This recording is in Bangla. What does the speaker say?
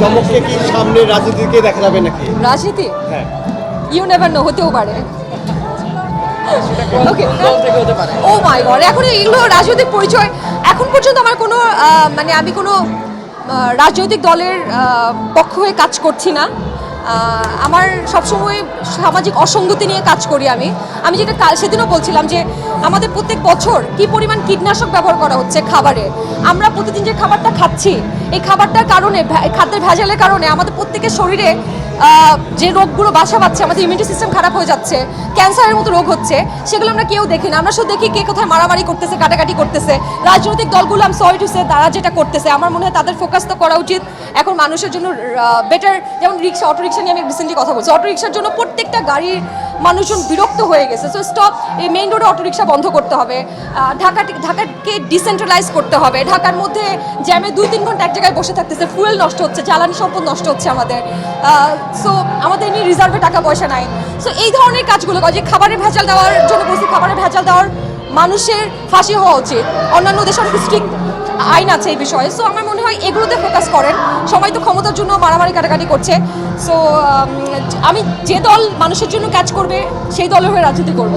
চমককে কি সামনে রাজনীতিকে দেখা যাবে নাকি? রাজনীতি? হ্যাঁ। ইউ নেভার নো হতেও পারে। ওকে ও মাই গড এখন এগুলো রাজনৈতিক পরিচয় এখন পর্যন্ত আমার কোনো মানে আমি কোনো রাজনৈতিক দলের পক্ষ হয়ে কাজ করছি না। আমার সবসময় সামাজিক অসঙ্গতি নিয়ে কাজ করি আমি। আমি যেটা সেদিনও বলছিলাম যে আমাদের প্রত্যেক বছর কি পরিমাণ কীটনাশক ব্যবহার করা হচ্ছে খাবারে? আমরা প্রতিদিন যে খাবারটা খাচ্ছি, এই খাবারটার কারণে খাদ্যের ভেজালের কারণে আমাদের প্রত্যেকের শরীরে যে রোগগুলো বাসা বাঁধছে আমাদের ইমিউনিটি সিস্টেম খারাপ হয়ে যাচ্ছে ক্যান্সারের মতো রোগ হচ্ছে, সেগুলো আমরা কেউ দেখি না। আমরা শুধু দেখি কে কোথায় মারামারি করতেছে, কাটাকাটি করতেছে। রাজনৈতিক দলগুলো আমি সরি সে তারা যেটা করতেছে, আমার মনে হয় তাদের ফোকাস তো করা উচিত। এখন মানুষের জন্য বেটার যেমন রিক্সা অটো রিক্সা নিয়ে আমি রিসেন্টলি কথা বলছি। অটো রিক্সার জন্য প্রত্যেকটা গাড়ির মানুষজন বিরক্ত হয়ে গেছে। সো স্টপ এই মেইন রোডে অটো রিক্সা বন্ধ করতে হবে। ঢাকা ঢাকাকে ডিসেন্ট্রালাইজ করতে হবে। ঢাকার মধ্যে জ্যামে দুই তিন ঘণ্টা এক জায়গায় বসে থাকতেছে ফুয়েল নষ্ট হচ্ছে, জ্বালানি সম্পদ নষ্ট হচ্ছে আমাদের। সো আমাদের নিয়ে রিজার্ভে টাকা পয়সা নাই। সো এই ধরনের কাজগুলো যে খাবারের ভেজাল দেওয়ার জন্য বলছি, খাবারের ভেজাল দেওয়ার মানুষের ফাঁসি হওয়া উচিত। অন্যান্য দেশে অনেক স্ট্রিক্ট আইন আছে এই বিষয়ে। সো আমার মনে হয় এগুলোতে ফোকাস করেন। সবাই তো ক্ষমতার জন্য মারামারি কাটাকাটি করছে। সো আমি যে দল মানুষের জন্য কাজ করবে, সেই দলের হয়ে রাজনীতি করব।